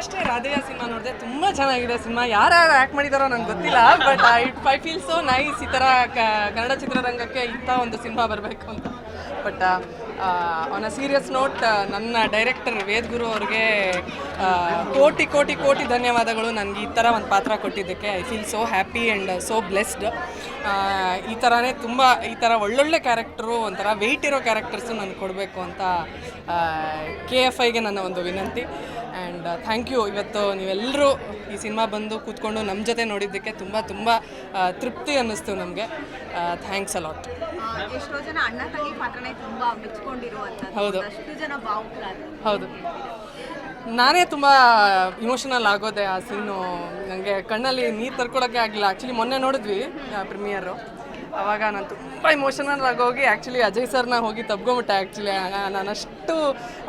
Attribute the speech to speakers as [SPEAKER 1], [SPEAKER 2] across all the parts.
[SPEAKER 1] ಈಗಷ್ಟೇ ರಾಧೆಯ ಸಿನಿಮಾ ನೋಡಿದೆ ತುಂಬ ಚೆನ್ನಾಗಿದೆ ಸಿನಿಮಾ. ಯಾರ್ಯಾರು ಆ್ಯಕ್ಟ್ ಮಾಡಿದಾರೋ ನಂಗೆ ಗೊತ್ತಿಲ್ಲ but I I feel so nice ಈ ಥರ ಕನ್ನಡ ಚಿತ್ರರಂಗಕ್ಕೆ ಇಂಥ ಒಂದು ಸಿನಿಮಾ ಬರಬೇಕು ಅಂತ. But on a serious note ನನ್ನ ಡೈರೆಕ್ಟರ್ ವೇದ್ ಗುರು ಅವ್ರಿಗೆ ಕೋಟಿ ಕೋಟಿ ಕೋಟಿ ಧನ್ಯವಾದಗಳು. ನನಗೆ ಈ ಥರ ಒಂದು ಪಾತ್ರ ಕೊಟ್ಟಿದ್ದಕ್ಕೆ. I feel so happy and so blessed ಈ ಥರನೇ ತುಂಬ, ಈ ಥರ ಒಳ್ಳೊಳ್ಳೆ ಕ್ಯಾರೆಕ್ಟ್ರು ಒಂಥರ ವೆಯ್ಟ್ ಇರೋ ಕ್ಯಾರೆಕ್ಟರ್ಸು ನನಗೆ ಕೊಡಬೇಕು ಅಂತ ಕೆ ಎಫ್ ಐಗೆ ನನ್ನ ಒಂದು ವಿನಂತಿ. ಆ್ಯಂಡ್ ಥ್ಯಾಂಕ್ ಯು ಇವತ್ತು ನೀವೆಲ್ಲರೂ ಈ ಸಿನಿಮಾ ಬಂದು ಕೂತ್ಕೊಂಡು ನಮ್ಮ ಜೊತೆ ನೋಡಿದ್ದಕ್ಕೆ ತುಂಬ ತುಂಬ ತೃಪ್ತಿ ಅನ್ನಿಸ್ತು ನಮಗೆ. ಥ್ಯಾಂಕ್ಸ್ ಅಲಾಟ್
[SPEAKER 2] ಎಷ್ಟೋ ಜನ ಅಣ್ಣ ತಂಗಿ ಪಾತ್ರನೇ ತುಂಬಾ ಮೆಚ್ಕೊಂಡಿರುವಂತದ್ದು
[SPEAKER 1] ಹೌದು.
[SPEAKER 2] ಅಷ್ಟು ಜನ ಭಾವುಕರಾದ್ರು
[SPEAKER 1] ಹೌದು. ನಾನೇ ತುಂಬ ಇಮೋಷನಲ್ ಆಗೋದೆ ಆ ಸೀನು ನನಗೆ ಕಣ್ಣಲ್ಲಿ ನೀರು ತರ್ಕೊಳಕ್ಕೆ ಆಗಿಲ್ಲ ಆ್ಯಕ್ಚುಲಿ ಮೊನ್ನೆ ನೋಡಿದ್ವಿ ಪ್ರೀಮಿಯರು ಅವಾಗ ನಾನು ತುಂಬ ಇಮೋಷನಲ್ ಆಗೋಗಿ ಆ್ಯಕ್ಚುಲಿ ಅಜಯ್ ಸರ್ನ ಹೋಗಿ ತಬ್ಕೊಂಬಿಟ್ಟೆ ಆ್ಯಕ್ಚುಲಿ ನಾನು ಅಷ್ಟು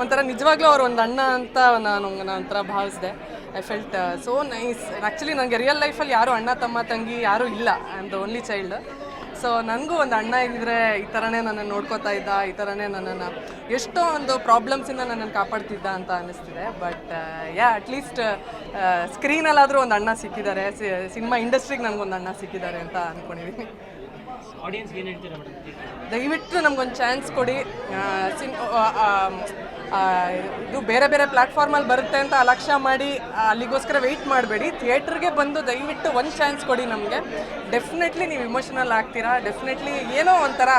[SPEAKER 1] ಒಂಥರ ನಿಜವಾಗ್ಲೂ ಅವ್ರು ಒಂದು ಅಣ್ಣ ಅಂತ ನಾನು ನಾನು ಒಂಥರ ಭಾವಿಸಿದೆ I felt so nice actually ನನಗೆ ರಿಯಲ್ ಲೈಫಲ್ಲಿ ಯಾರೂ ಅಣ್ಣ ತಮ್ಮ ತಂಗಿ ಯಾರೂ ಇಲ್ಲ. I am the only child so ನನಗೂ ಒಂದು ಅಣ್ಣ ಇದ್ದರೆ ಈ ಥರನೇ ನನ್ನನ್ನು ನೋಡ್ಕೋತಾ ಇದ್ದ ಈ ಥರನೇ ನನ್ನನ್ನು ಎಷ್ಟೋ ಒಂದು ಪ್ರಾಬ್ಲಮ್ಸಿಂದ ನನ್ನನ್ನು ಕಾಪಾಡ್ತಿದ್ದ ಅಂತ ಅನ್ನಿಸ್ತಿದೆ. ಬಟ್ ಯಾ ಅಟ್ಲೀಸ್ಟ್ ಸ್ಕ್ರೀನಲ್ಲಾದರೂ ಒಂದು ಅಣ್ಣ ಸಿಕ್ಕಿದ್ದಾರೆ. ಸಿನಿಮಾ ಇಂಡಸ್ಟ್ರಿಗೆ ನನಗೊಂದು ಅಣ್ಣ ಸಿಕ್ಕಿದ್ದಾರೆ ಅಂತ ಅಂದ್ಕೊಂಡಿದ್ದೀನಿ ದಯವಿಟ್ಟು ನಮಗೊಂದು ಚಾನ್ಸ್ ಕೊಡಿ. ಸಿನ್ ಇದು ಬೇರೆ ಬೇರೆ ಪ್ಲ್ಯಾಟ್ಫಾರ್ಮಲ್ಲಿ ಬರುತ್ತೆ ಅಂತ ಅಲಕ್ಷ್ಯ ಮಾಡಿ ಅಲ್ಲಿಗೋಸ್ಕರ ವೆಯ್ಟ್ ಮಾಡಬೇಡಿ. ಥಿಯೇಟ್ರಿಗೆ ಬಂದು ದಯವಿಟ್ಟು ಒಂದು ಚಾನ್ಸ್ ಕೊಡಿ ನಮಗೆ. ಡೆಫಿನೆಟ್ಲಿ ನೀವು ಇಮೋಷನಲ್ ಆಗ್ತೀರಾ? ಡೆಫಿನೆಟ್ಲಿ ಏನೋ ಒಂಥರ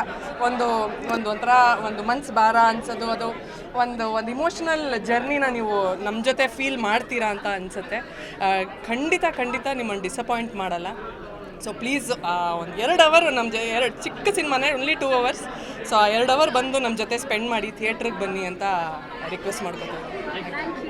[SPEAKER 1] ಒಂದು ಒಂದು ಒಂಥರ ಒಂದು ಮನ್ಸು ಭಾರ ಅನ್ಸೋದು. ಅದು ಒಂದು ಒಂದು ಇಮೋಷನಲ್ ಜರ್ನಿನ ನೀವು ನಮ್ಮ ಜೊತೆ ಫೀಲ್ ಮಾಡ್ತೀರಾ ಅಂತ ಅನಿಸುತ್ತೆ. ಖಂಡಿತ ಖಂಡಿತ ನಿಮ್ಮನ್ನು ಡಿಸಪಾಯಿಂಟ್ ಮಾಡಲ್ಲ. ಸೊ ಪ್ಲೀಸ್ ಒಂದು ಎರಡು ಅವರ್ ನಮ್ಮ ಜ, ಎರಡು ಚಿಕ್ಕ ಸಿನಿಮಾನೇ ಓನ್ಲಿ ಟೂ ಅವರ್ಸ್ ಸೊ ಆ ಎರಡು ಅವರ್ ಬಂದು ನಮ್ಮ ಜೊತೆ ಸ್ಪೆಂಡ್ ಮಾಡಿ ಥಿಯೇಟ್ರಿಗೆ ಬನ್ನಿ ಅಂತ ರಿಕ್ವೆಸ್ಟ್ ಮಾಡ್ಕೊತೀನಿ.